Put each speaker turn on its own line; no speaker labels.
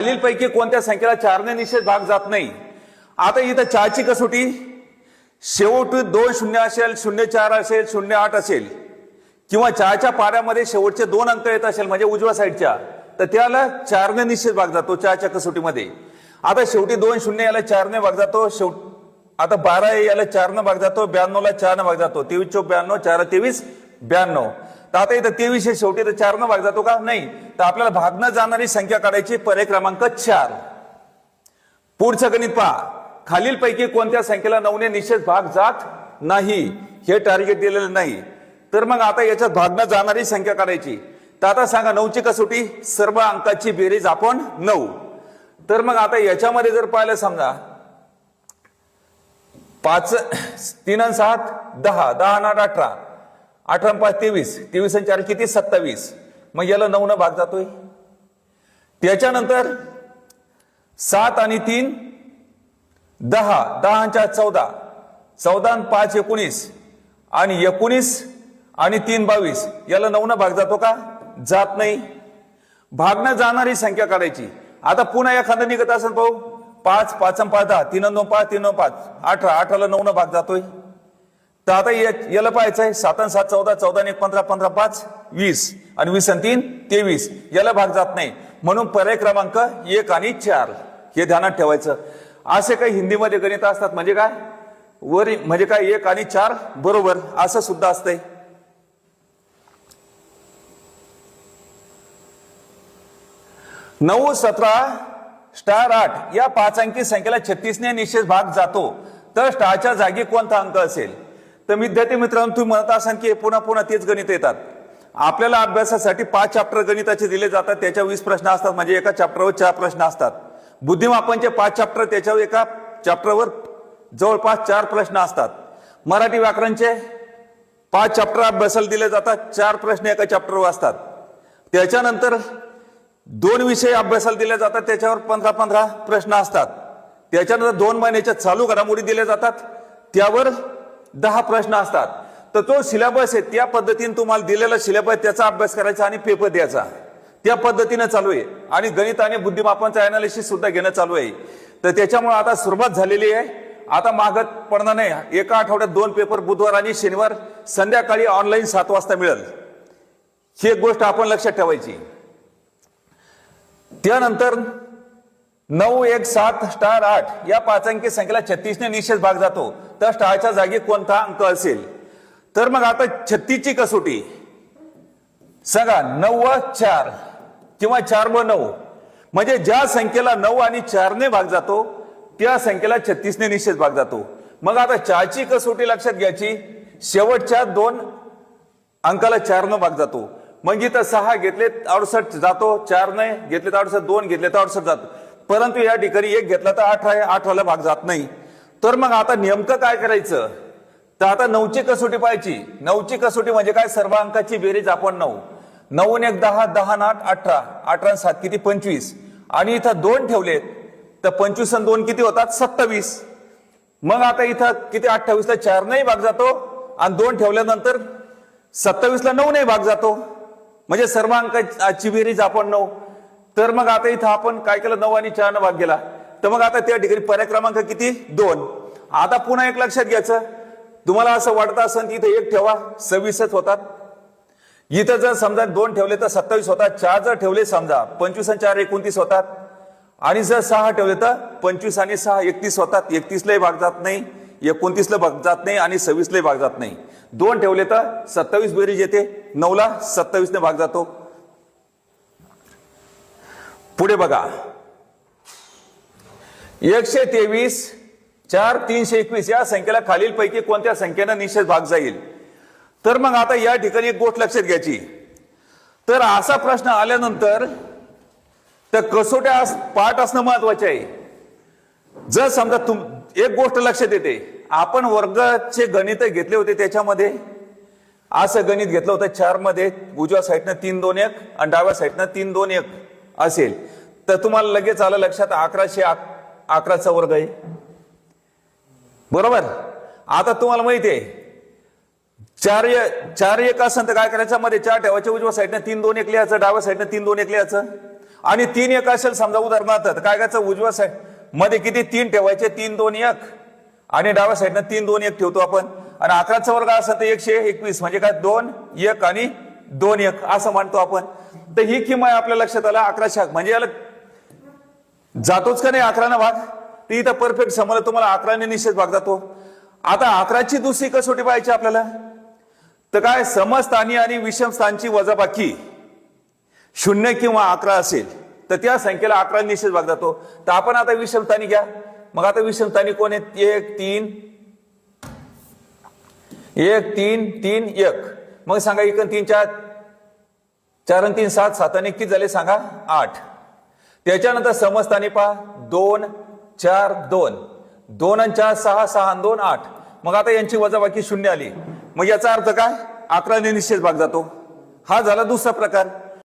खालीलपैकी कोणत्या संख्येला चारने निषेध भाग जात नाही? आता इथं चारची कसोटी. शेवट दोन शून्य असेल शून्य चार असेल शून्य आठ असेल. किंवा चारच्या पाऱ्यामध्ये शेवटचे दोन अंक येत असेल म्हणजे उजव्या साईडच्या तर त्याला चारने निश्चित भाग जातो चारच्या कसोटीमध्ये. आता शेवटी दोन शून्य याला चारने भाग जातो शेवट आता बारा याला चारनं भाग जातो ब्याण्णवला चारनं भाग जातो. तेवीस चौ ब्याण्णव चार तेवीस ब्याण्णव. तर आता इथं तेवीस आहे शेवटी तर चारनं भाग जातो का? नाही. तर आपल्याला भागनं जाणारी संख्या काढायची पर्याय क्रमांक चार. पुढचं गणित पहा. खालीलपैकी कोणत्या संख्येला नऊने निश्चित भाग जात नाही? हे टार्गेट दिलेलं नाही. तर मग आता याच्यात भागनं जाणारी संख्या काढायची. तर आता सांगा नऊची कसोटी सर्व अंकाची बेरीज आपण नऊ. तर मग आता याच्यामध्ये जर पाहिलं समजा पाच तीन सात दहा. दहा नाट आठ अठरा. अठरा पाच तेवीस. तेवीस आणि चार किती? सत्तावीस. मग याला नऊ न भाग जातोय. त्याच्यानंतर सात आणि तीन दहा. दहा चार चौदा. चौदा आणि पाच एकोणीस. आणि एकोणीस आणि तीन बावीस. याला नऊनं भाग जातो का? जात नाही. भागनं जाणारी संख्या काढायची. आता पुन्हा एखादं निघत असेल भाऊ. पाच पाच पाच दहा. तीन नऊ पाच तीन नऊ पाच. अठरा. अठराला नऊनं भाग जातोय. तर आता याला पाहायचं आहे. सात आणि सात चौदा चौदा आणि एक पंधरा पंधरा पाच वीस. आणि वीस आणि तीन तेवीस. याला भाग जात नाही. म्हणून पर्याय क्रमांक एक आणि चार. हे ध्यानात ठेवायचं. असे काही हिंदीमध्ये गणित असतात. म्हणजे काय? वर म्हणजे काय? एक आणि चार बरोबर. असं सुद्धा असतंय. नऊ सतरा स्टार आठ. या पाच अंकी संख्येला छत्तीसने निषेध भाग जातो. तर स्टारच्या जागी कोणता अंक असेल? तर विद्यार्थी मित्रांनो तुम्ही म्हणत असाल की पुन्हा पुन्हा तेच गणित येतात. आपल्याला अभ्यासासाठी पाच चॅप्टर गणिताचे दिले जातात त्याच्या वीस प्रश्न असतात म्हणजे एका चॅप्टरवर चार प्रश्न असतात. बुद्धिमापनचे पाच चॅप्टर त्याच्यावर एका चॅप्टरवर जवळपास चार प्रश्न असतात. मराठी व्याकरणचे पाच चॅप्टर अभ्यासाला दिले जातात चार प्रश्न एका चॅप्टरवर असतात. त्याच्यानंतर दोन विषय अभ्यासाला दिले जातात त्याच्यावर पंधरा पंधरा प्रश्न असतात. त्याच्यानंतर दोन महिन्याच्या चालू घडामोडी दिल्या जातात त्यावर दहा प्रश्न असतात. तर तो सिलेबस आहे त्या पद्धतीने तुम्हाला दिलेला सिलेबस त्याचा अभ्यास करायचा आणि पेपर द्यायचा. त्या पद्धतीनं चालू आहे. आणि गणित आणि बुद्धिमापनचा अनालिसिस सुद्धा घेणं चालू आहे. तर त्याच्यामुळे आता सुरुवात झालेली आहे. आता मागत पडणार नाही. एका आठवड्यात दोन पेपर बुधवार आणि शनिवार संध्याकाळी ऑनलाईन सात वाजता मिळेल. ही एक गोष्ट आपण लक्षात ठेवायची. त्यानंतर नऊ एक सात स्टार आठ या पाच अंकी संख्येला छत्तीसने निषेध भाग जातो. तर स्टारच्या जागी कोणता अंक असेल? तर मग आता छत्तीसची कसोटी. सांगा नऊ व चार किंवा चार व नऊ. म्हणजे ज्या संख्येला नऊ आणि चारने भाग जातो त्या संख्येला छत्तीसने निषेध भाग जातो. मग आता चारची कसोटी लक्षात घ्यायची. शेवटच्या दोन अंकाला चारनं भाग जातो. मग इथं सहा घेतले अडुसष्ट जातो चारने घेतले तर अडुसष्ट दोन घेतले तर अडुसष्ट जातो. परंतु या ठिकाणी एक घेतला तर अठरा आठवाला अठराला भाग जात नाही. तर मग आता नेमकं काय करायचं? तर आता नऊची कसोटी पाहायची. नऊची कसोटी म्हणजे काय? सर्व अंकाची बेरीज आपण नऊ. नऊ एक दहा दहा आठ अठरा. अठरा सात किती? पंचवीस. आणि इथं दोन ठेवलेत. तर पंचवीस आणि दोन किती होतात? सत्तावीस. मग आता इथं किती? अठ्ठावीसला चार नाही भाग जातो. आणि दोन ठेवल्यानंतर सत्तावीसला नऊ नाही भाग जातो. म्हणजे सर्व अंकाची बेरीज आपण नऊ. तर मग आता इथं आपण काय केलं? नऊ आणि चार भाग गेला. तर मग आता त्या ठिकाणी पर्याय क्रमांक किती? दोन. आता पुन्हा एक लक्षात घ्यायचं. तुम्हाला असं वाटतं असेल की इथं एक ठेवा सव्वीसच होतात. इथं जर समजा दोन ठेवले तर सत्तावीस होतात. चार जर ठेवले समजा पंचवीस आणि चार एकोणतीस होतात. आणि जर सहा ठेवले तर पंचवीस आणि सहा एकतीस होतात. एकतीसलाही भाग जात नाही एकोणतीसला भाग जात नाही आणि सव्वीसलाही भाग जात नाही. दोन ठेवले तर सत्तावीस बेरीज येते. नऊला सत्तावीसने भाग जातो. पुढे बघा. एकशे तेवीस चार तीनशे एकवीस या संख्येला खालीलपैकी कोणत्या संख्येनं निषेध भाग जाईल? तर मग आता या ठिकाणी एक गोष्ट लक्षात घ्यायची. तर असा प्रश्न आल्यानंतर त्या कसोट्या पाठ असणं महत्त्वाचे आहे. जर समजा तुम एक गोष्ट लक्षात येते. आपण वर्गाचे गणित घेतले होते त्याच्यामध्ये. असं गणित घेतलं होतं चारमध्ये उजव्या साईडनं तीन दोन एक आणि डाव्या साईडनं तीन दोन एक असेल. तर तुम्हाला लगेच आलं लक्षात अकराशे अकराचा वर्ग आहे. बरोबर? आता तुम्हाला माहिती आहे. चार चार एक असेल तर काय करायचं? मध्ये चार ठेवायचे उजव्या साईडनं तीन दोन एक लिहायचं डाव्या साईडनं तीन दोन एक लिहायचं. आणि तीन एक असेल समजा उदाहरणार्थ तर काय करायचं? उजव्या साईडमध्ये किती? तीन ठेवायचे तीन दोन एक. आणि डाव्या साईडनं तीन दोन एक ठेवतो आपण. आणि अकराचा वर्ग असेल तर एकशे एकवीस म्हणजे काय? दोन एक आणि दोन एक. असं मानतो आपण. तर ही किंमत आपल्या लक्षात आलं अकराशे म्हणजे याला जातोच का नाही अकराना भाग? ती इथं परफेक्ट समजलं तुम्हाला अकराने निश्चित भाग जातो. आता अकराची दुसरी कसोटी पाहायची आपल्याला? तर काय समस्थानी आणि विषमस्थानची वजाबाकी शून्य किंवा अकरा असेल तर त्या संख्येला अकरा निश्चित भाग जातो. तर आपण आता विषमस्थानी घ्या. मग आता विषमस्थानी कोण आहेत? एक तीन एक तीन तीन एक. मग सांगा एक तीन चार. चार आणि तीन सात. सात आणि किती झाले सांगा आठ. त्याच्यानंतर समस्थानी पहा. दोन चार दोन. दोन आणि चार सहा सहा दोन आठ. मग आता यांची वजाबाकी शून्य आली. मग याचा अर्थ काय? अकराने निश्चित भाग जातो. हा झाला दुसरा प्रकार.